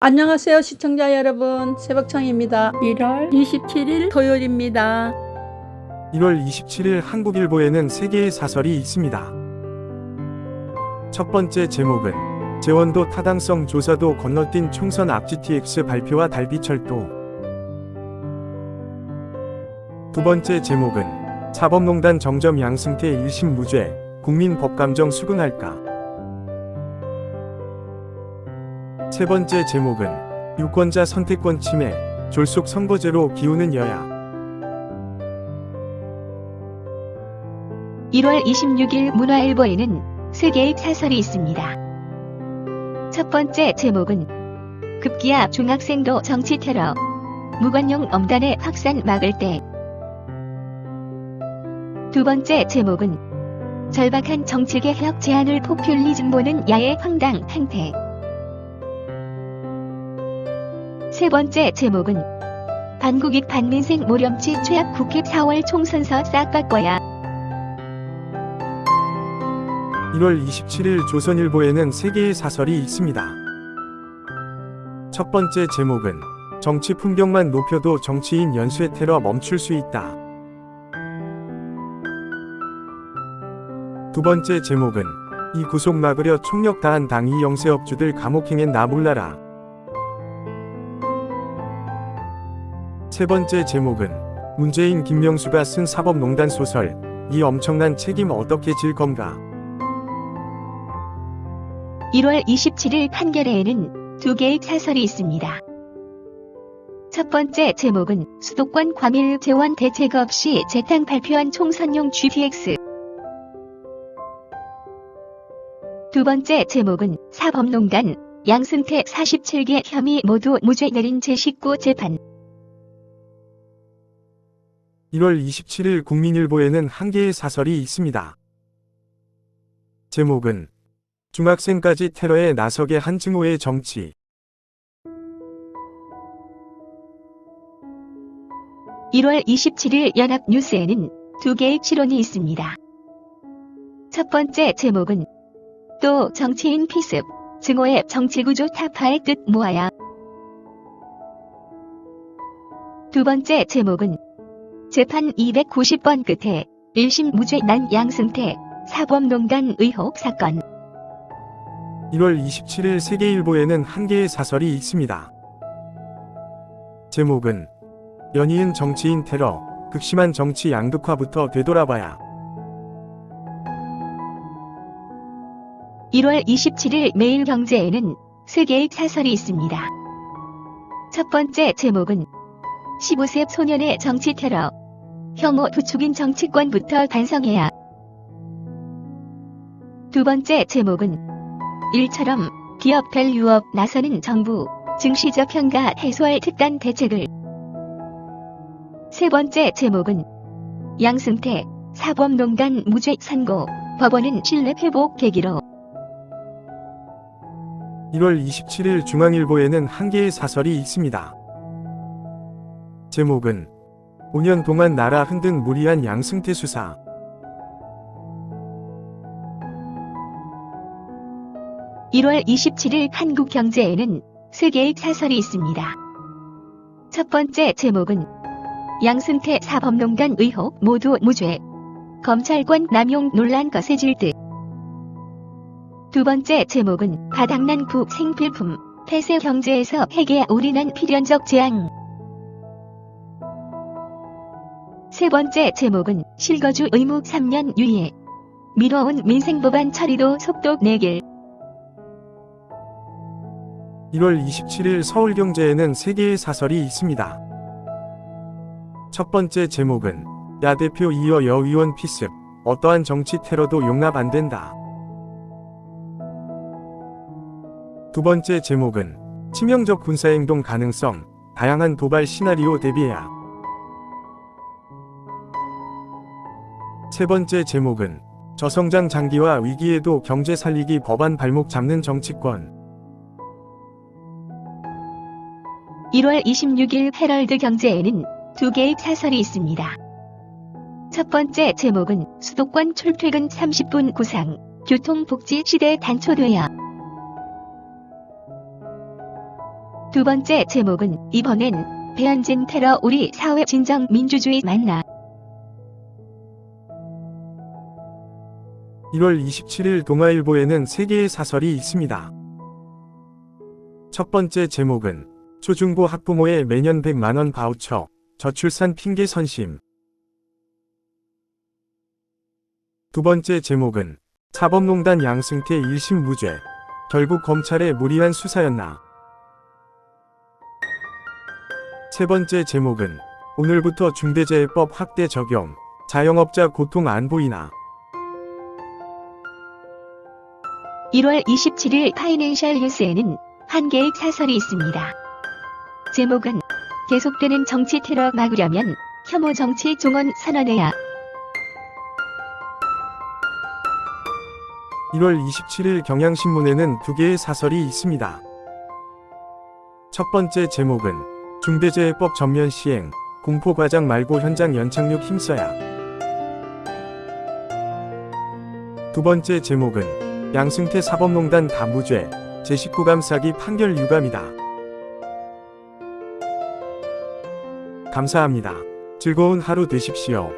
안녕하세요 시청자 여러분. 새벽청입니다. 1월 27일 토요일입니다. 1월 27일 한국일보에는 세 개의 사설이 있습니다. 첫 번째 제목은 재원도 타당성 조사도 건너뛴 총선 앞 GTX 발표와 달비철도. 두 번째 제목은 사법농단 정점 양승태 1심 무죄 국민 법감정 수긍할까 세 번째 제목은 유권자 선택권 침해 졸속 선거제로 기우는 여야 1월 26일 문화일보에는 세 개의 사설이 있습니다. 첫 번째 제목은 급기야 중학생도 정치 테러 무관용 엄단의 확산 막을 때. 두 번째 제목은 절박한 정치개혁 제안을 포퓰리즘 보는 야의 황당 행태. 세 번째 제목은 반국익 반민생 모렴치 최악 국회 4월 총선서 싹 바꿔야 1월 27일 조선일보에는 세 개의 사설이 있습니다. 첫 번째 제목은 정치 품격만 높여도 정치인 연쇄 테러 멈출 수 있다. 두 번째 제목은 이 구속 막으려 총력 다한 당이 영세업주들 감옥행엔 나 몰라라. 세 번째 제목은 문재인 김명수가 쓴 사법농단 소설 이 엄청난 책임 어떻게 질 건가. 1월 27일 판결에는 두 개의 사설이 있습니다. 첫 번째 제목은 수도권 과밀 재원 대책 없이 재탕 발표한 총선용 GTX. 두 번째 제목은 사법농단 양승태 47개 혐의 모두 무죄 내린 제19 재판. 1월 27일 국민일보에는 한 개의 사설이 있습니다. 제목은 중학생까지 테러에 나서게 한 증오의 정치. 1월 27일 연합뉴스에는 두 개의 실론이 있습니다. 첫 번째 제목은 또 정치인 피습, 증오의 정치구조 타파의 뜻 모아야. 두 번째 제목은 재판 290번 끝에 1심 무죄 난 양승태 사법농단 의혹 사건. 1월 27일 세계일보에는 한 개의 사설이 있습니다. 제목은 연이은 정치인 테러, 극심한 정치 양극화부터 되돌아봐야. 1월 27일 매일경제에는 세 개의 사설이 있습니다. 첫 번째 제목은 15세 소년의 정치 테러. 혐오 부추긴 정치권부터 반성해야. 두 번째 제목은 일처럼 기업 될 유업 나서는 정부 증시적 평가 해소할 특단 대책을. 세 번째 제목은 양승태 사법농단 무죄 선고 법원은 신뢰 회복 계기로 1월 27일 중앙일보에는 한 개의 사설이 있습니다. 제목은 5년 동안 나라 흔든 무리한 양승태 수사. 일월 27일 한국 경제에는 세 개의 사설이 있습니다. 첫 번째 제목은 양승태 사법농단 의혹 모두 무죄. 검찰권 남용 논란 거세질 듯. 두 번째 제목은 바닥난 국 생필품 폐쇄 경제에서 회계 올인한 필연적 재앙. 세 번째 제목은 실거주 의무 3년 유예. 미뤄온 민생법안 처리도 속도 내길. 1월 27일 서울경제에는 세 개의 사설이 있습니다. 첫 번째 제목은 야 대표 이어 여 의원 피습, 어떠한 정치 테러도 용납 안 된다. 두 번째 제목은 치명적 군사행동 가능성, 다양한 도발 시나리오 대비해야. 세 번째 제목은 저성장 장기화 위기에도 경제 살리기 법안 발목 잡는 정치권. 1월 26일 헤럴드 경제에는 두 개의 사설이 있습니다. 첫 번째 제목은 수도권 출퇴근 30분 구상, 교통복지 시대 단초돼야. 두 번째 제목은 이번엔 배현진 테러 우리 사회 진정 민주주의 만나 1월 27일 동아일보에는 세 개의 사설이 있습니다. 첫 번째 제목은 초중고 학부모의 매년 100만원 바우처, 저출산 핑계 선심. 두 번째 제목은 사법농단 양승태 1심 무죄, 결국 검찰의 무리한 수사였나. 세 번째 제목은 오늘부터 중대재해법 확대 적용, 자영업자 고통 안 보이나. 1월 27일 파이낸셜 뉴스에는 한 개의 사설이 있습니다. 제목은 계속되는 정치 테러 막으려면 혐오 정치 종언 선언해야 1월 27일 경향신문에는 두 개의 사설이 있습니다. 첫 번째 제목은 중대재해법 전면 시행, 공포과장 말고 현장 연착륙 힘써야. 두 번째 제목은 양승태 사법농단 다 무죄, 제19감 사기 판결 유감이다. 감사합니다. 즐거운 하루 되십시오.